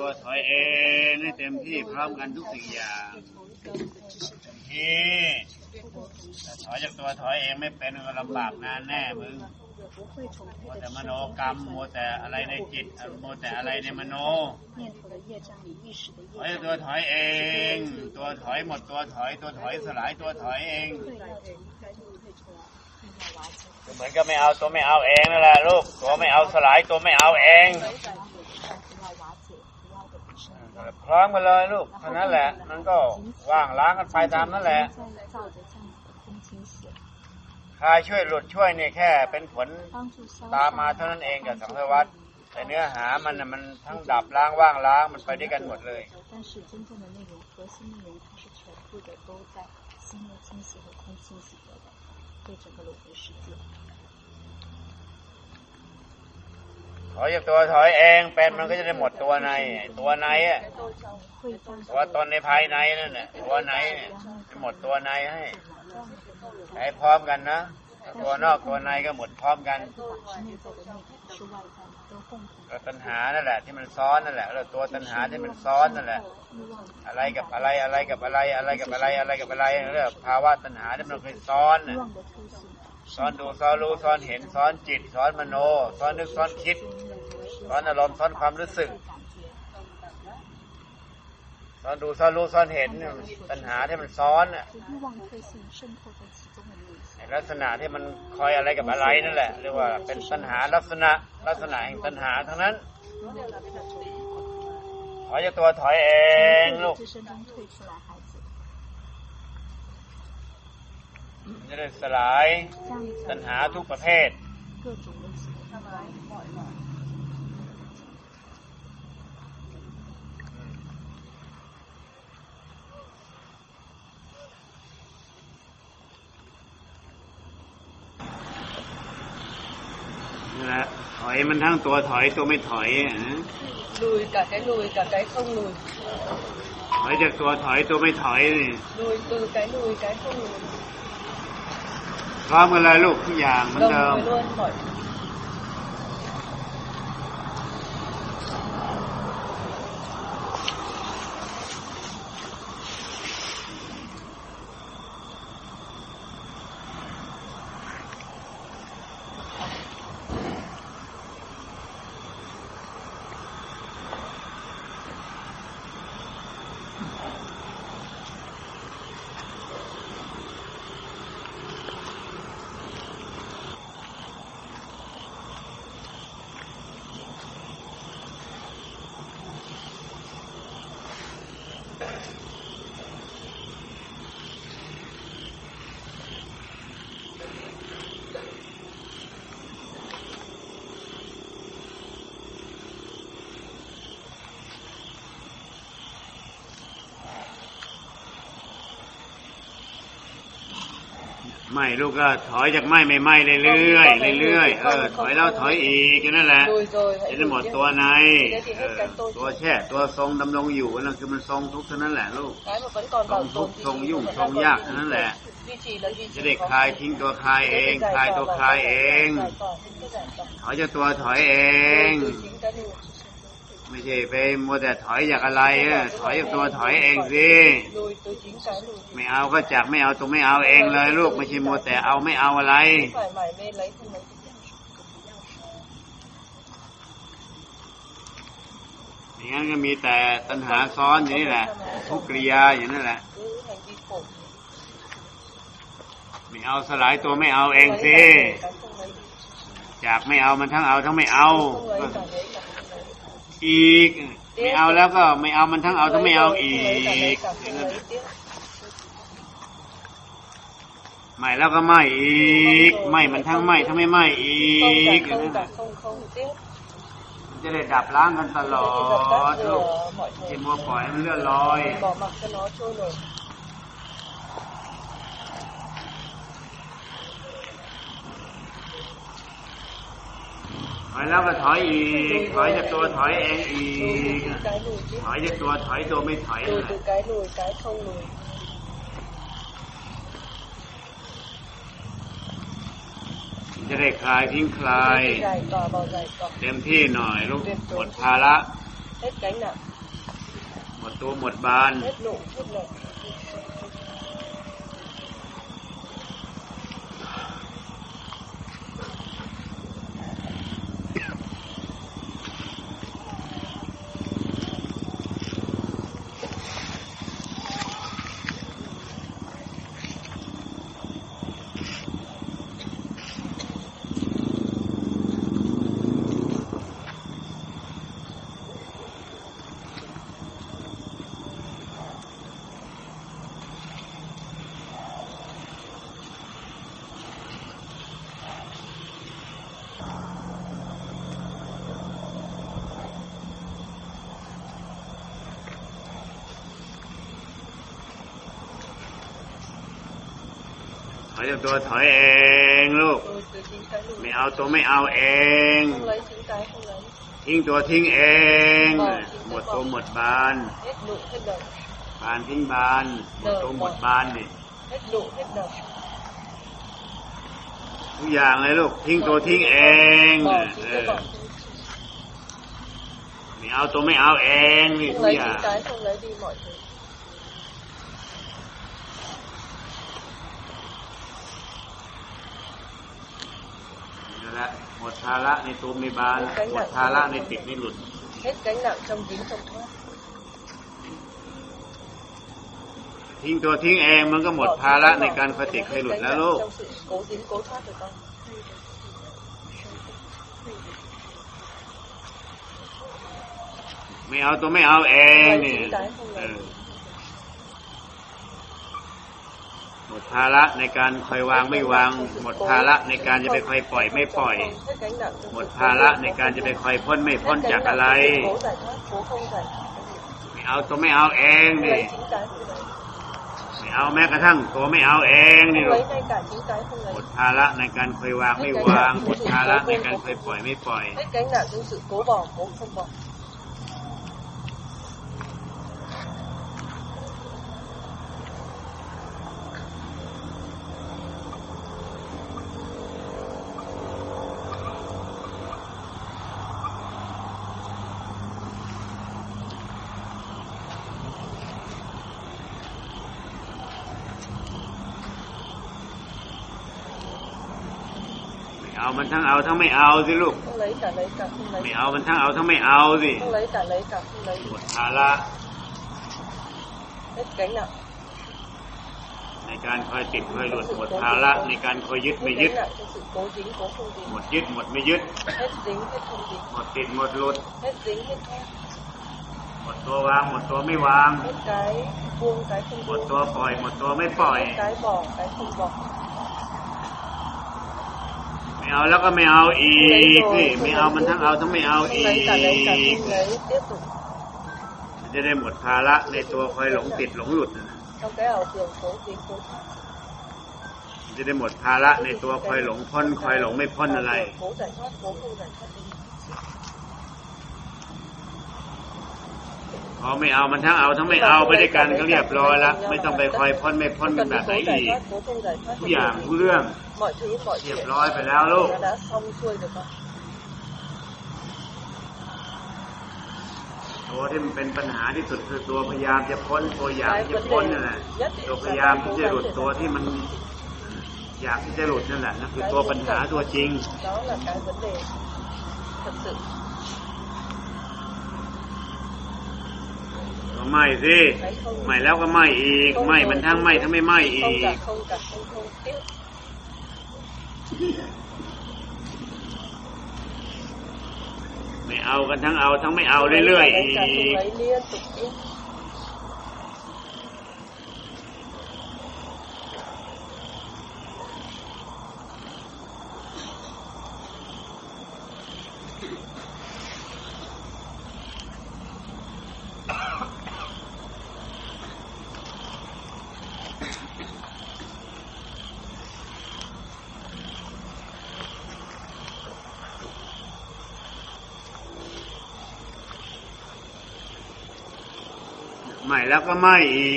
ตัวถอยเองให้เต็มที่พร้อมกันทุกสิ่งอย่างเที่แต่ถอยจากตัวถอยเองไม่เป็นก็ลำบากนานแน่มึงโมแต่มโนกรรมโมแต่อะไรในจิตโมแต่อะไรในมโนถอยตัวถอยเอง ตัวถอยหมดตัวถอยตัวถอยสลายตัวถอยเองเหมือนก็ไม่เอาตัวไม่เอาเองนั่นแหละลูกตัวไม่เอาสลายตัวไม่เอาเอง 你要的。 พร้อมกันเลยลูกเท่านั้นแหละ มันก็ว่างล้างกันไปตามนั่นแหละ 在照着这样子的风清写， คลายช่วยหลุดช่วยนี่แค่เป็นผล 帮助消 ตามมาเท่านั้นเองกับสังสารวัตรแต่เนื้อหามันน่ะมันทั้งดับล้างว่างล้างมันไปด้วยกันหมดเลย 但是真正的内容，核心内容它是全部的都在心的清洗和空清洗着的，对整个轮回世界。 ถอยจากตัวถอยเองเป็นมันก็จะได้หมดตัวใน ตัวในอะตัวตนในภายในนั่นแหละตัวในจะหมดตัวในให้ให้พร้อมกันนะตัวนอกตัวในก็หมดพร้อมกันก็ตัณหานั่นแหละ ที่มันซ้อนนั่นแหละแล้วตัวตัณหาที่มันซ้อนนั่นแหละ อะไรกับอะไรอะไรกับอะไรอะไรกับอะไรอะไรกับอะไรเรื่องภาวะตัณหาที่มันเคยซ้อนน่ะ สอนดูสอนรู้สอนเห็นสอนจิตสอนมโนสอนนึกสอนคิดสอนอารมณ์สอนความรู้สึกสอนดูสอนรู้สอนเห็นปัญหาที่มันซ้อนลักษณะที่มันคอยอะไรกับอะไรนั่นแหละเรียกว่าเป็นปัญหาลักษณะลักษณะแห่งปัญหาทั้งนั้นถอยจะตัวถอยเองลูก จะได้สลายตัณหาทุกประเภท ถอยมันทั้งตัวถอยตัวไม่ถอยอะลุยกับไอ้ลุยกับไอ้ข้องลุยถอยจากตัวถอยตัวไม่ถอยนี่ลุยตัวไอ้ลุยไอ้ข้งลุย พร้อมกันเลยลูกทุกอย่างเหมือนเดิม ไม่ลูกก็ถอยจากไม่ไม่ไม่เรื่อยๆเรื่อยๆเออถอยแล้วถอยอีกแค่นั่นแหละ lùi rồi จะ hãy ได้หมด lùi ตัว tiếp ใน thế thì เอ hết อ cái tôi ตัวแช่ ตัวทรงดำรงอยู่นั่นคือมันทรงทุกข์เท่านั้นแหละลูก cái mà vẫn còn ทรง bảo ทุก tồn ข์ thì ทรงยุ่ง vẫn ทรง đang ยาก còn เท่านั้นแหละ duy trì là duy จะ trì ได้ khó คลาย khăn. ทิ้งตัวคลายเอ Thế ง thì คลาย giải ตัว tỏa คลาย và เอง giải tỏa, cứ giải tỏa. ถอยจากตัวถอยเอง ไม่ใช่ไปมัวแต่ถอยจากอะไรเออถอยจากตัวถอยเองสิ lùi từ chính cái lùi ไม่เอาก็จากไม่เอาตรงไม่เอาเองเลย ลูกไม่ใช่มัวแต่เอาไม่เอาอะไร không phải mải mê lấy không lấy อย่างนั้นก็มีแต่ตัณหาซ้อนอยู่นี่แหละ ทุกกริยาอย่างนั้นแหละ cứ hành vi khổ ไม่เอาสลายตัวไม่เอาเองสิ cái không lấy จากไม่เอามันทั้งเอาทั้งไม่เอา อีก ไม่เอาแล้วก็ไม่เอามันทั้งเอาทั้งไม่เอาอีกไม่แล้วก็ไม่อีกไม่มันทั้งไม่ทั้งไม่ไม่อีกมันจะได้ดับล้างกันตลอดที่มัวปล่อยมันเลื่อนลอย ถอยแล้วก็ถอยอีก ถอยจากตัวถอยเองอี lùi ก từ cái lùi tiếp ถอยจากตัวถอยตัวไม่ถอยนั่น lùi แห từ ละ cái lùi cái không lùi จะได้คลายทิ้งคลาย Thế thì giải tỏa vào giải tỏa เต็มที่หน่อยลูกหมดภาระ hết gánh nặng หมดตัวหมดบาน อยจากตัวถอยเองลูก rồi từ chính cái lùi ไม่เอาตัวไม่เอาเอง không lấy chính cái không lấy ทิ้งตัวทิ้งเอง หมดตัวหมดบาน hết nụ hết nợ บานทิ้งบาน หมดตัวหมดบานนี่ hết nụ hết nợ ทุกอย่างเลยลูก ทิ้งตัวทิ้งเอง bỏ เอ chính cái อ bỏ ไม่เอาตัวไม่เอาเองนี่ không ทุก lấy อย่าง หละหมดภาระในตัวไม่บานหมดภาระในติดในหลุด hết gánh nặng trong dính trong thoát ทิ้งตัวทิ้งเองมันก็หมดภาระในการคอยติดคอยหลุดแล้วลูก trong sự cố dính cố thoát của con ไม่เอาตัวไม่เอาเองนี่เออ หมดภาระในการคอยวางไม่วาง หมดภาระในการจะไปคอยปล่อยไม่ปล่อย หมดภาระในการจะไปคอยพ้นไม่พ้นจากอะไร ไม่เอาตัวไม่เอาเองนี่ไม่เอาแม้กระทั่งตัวไม่เอาเองนี่ลูกหมดภาระในการคอยวางไม่วาง หมดภาระในการคอยปล่อยไม่ปล่อย hết gánh nặng trong sự cố bỏ cố không bỏ ไม่ เอามันทั้งเอาทั้งไม่เอาสิลูก không lấy cả lấy cả không ไม่ lấy เอามันทั้งเอาทั้งไม่เอาสิ không lấy cả lấy cả không lấy หมดภาระ hết gánh nặng ในการคอยติดคอยหลุดหมดภาระในการคอยยึด hết ไม่ยึด gánh nặng trong sự cố dính cố không dính หมดยึดหมดไม่ยึด hết dính hết không dính หมดติดหมดหลุด hết dính hết thoát หมดตัววางหมดตัวไม่วาง hết cái buông cái không หมด buông ตัวปล่อยหมดตัวไม่ปล่อย เอาแล้วก็ไม่เอาอีกนี่ไม่เอามันทั้งเอาทั้งไม่เอา không อี lấy cả lấy cả ก không lấy tiếp tục จะได้หมดภาระในตัวคอยหลงติดหลงหลุด trong cái ảo tưởng cố dính cố thoát จะได้หมดภาระในตัวคอยหลงพ้นคอยหลงไม่พ้นอะไร พอไม่เอามันทั้งเอาทั้งไม่เอาไปด้วยกันก็เรียบร้อยแล้วไม่ต้องไปคอยพ้นไม่พ้นกันแบบไหนอีกทุกอย่างทุกเรื่องเรียบร้อยไปแล้วลูกตัวที่มันเป็นปัญหาที่สุดคือตัวพยายามจะพ้นตัวอยากจะพ้นนั่นแหละตัวพยายามที่จะหลุดตัวที่มันอยากที่จะหลุดนั่นแหละนั่นคือตัวปัญหาตัวจริง ก็ไม่สิไม่แล้วก็ไม่อีกไม่มันทั้งไม่ทั้งไม่ไม่อีกไม่เอากันทั้งเอาทั้งไม่เอาเรื่อยๆอีก lấy liên tục tiếp ใหม่แล้วก็ไม่อี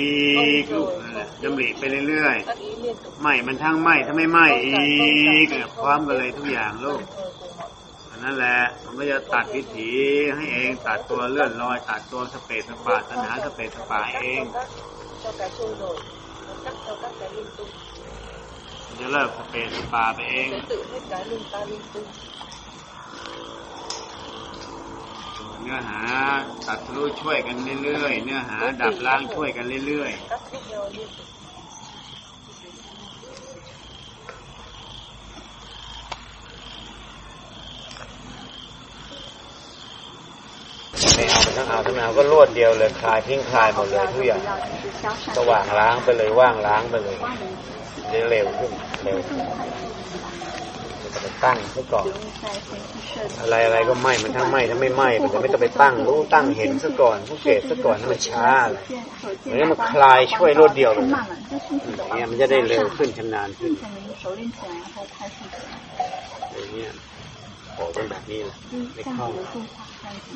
กลูกนั่นแหละดำริไปเรื่อย ác ý liên tục ๆใหม่มันทั้งไม่ถ้าไม่ไหม่อีกเนี่ยพร้อมกันเลยทุกอย่างลูก Đồng thời cùng mọi อันนั้นแหละมันก็จะตัดวิถีให้เองตัดตัวเลื่อนลอย ตัดตัวสเปซสปาตัณหาสเปซสปาเอง cho cái trôi nổi nó cắt theo các cái linh tung มันจะเลิกสเปซสปาไปเอง เนื้อหาตัดรู้ช่วยกันเรื่อยๆ เนื้อหาดับล้างช่วยกันเรื่อยๆ ไม่เอาไปทั้งเอาทั้งเอาก็รวดเดียวเลยคลายทิ้งคลายหมดเลยทุกอย่างสว่างล้างไปเลยว่างล้างไปเลยเร็วขึ้นเร็ว จะไปตั้งซะก่อน 不用再先去设计 อะไรอะไรก็ไหม้มันทั้งไหม้ทั้งไม่ไหม้มันจะไม่ต้องไปตั้งรู้ตั้งเห็นซะก่อนผู้เกตซะก่อนให้มันช้าเลย 手 เหมือนมันคลายช่วยรวดเดียวเลย 太慢了，就迅速的 อย่างเงี้ยมันจะได้เร็วขึ้นชำนาญขึ้น 并且你熟练起来，然后快速起来。 อย่างเงี้ยโอ้เป็นแบบนี้แหละ 就是这样子的动画，这样子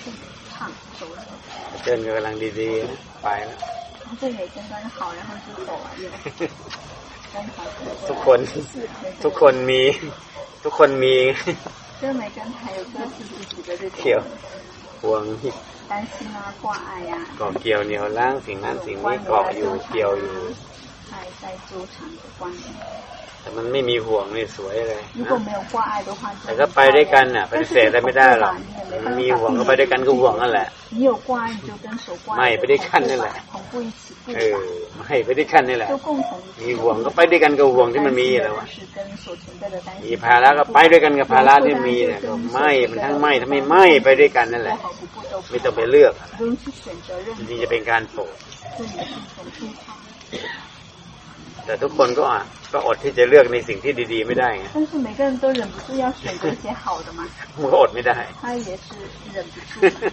顺畅熟了。 เดินกันกำลังดีๆนะไปแล้ว 然后这个也跟刚好，然后就走了，又刚好 ทุกคนทุกคนมีทุกคนมีเสื้อไหมกันไทยก็สีเขียวห่วงก่อเกี่ยวเหนียวล่างสิ่งนั้นสิ่งนี้เกาะอยู่เกี่ยวอยู่ แต่มันไม่มีห่วงนี่สวยเลยแต่ก็ไปด้วยกันน่ะปฏิเสธอะไรไม่ได้หรอกมันมีห่วงก็ไปด้วยกันก็ห่วงนั่นแหละไม่ไปด้วยกันนั่นแหละเออไม่ไปด้วยกันนี่แหละ มีห่วงก็ไปด้วยกันก็ห่วงที่มันมีแล้ววะมีภาระก็ไปด้วยกันกับภาระที่มีเนี่ยก็ไม่มันทั้งไม่ทั้งไม่ไม่ไปด้วยกันนั่นแหละ ไม่ต้องไปเลือกจริงจะเป็นการโปรดแต่ทุกคนก็อะ ก็อดที่จะเลือกในสิ่งที่ดี ๆ ไม่ได้ไง 但是每个人都忍不住要选择一些好的嘛，มันก็อดไม่ได้ 他也是忍不住的。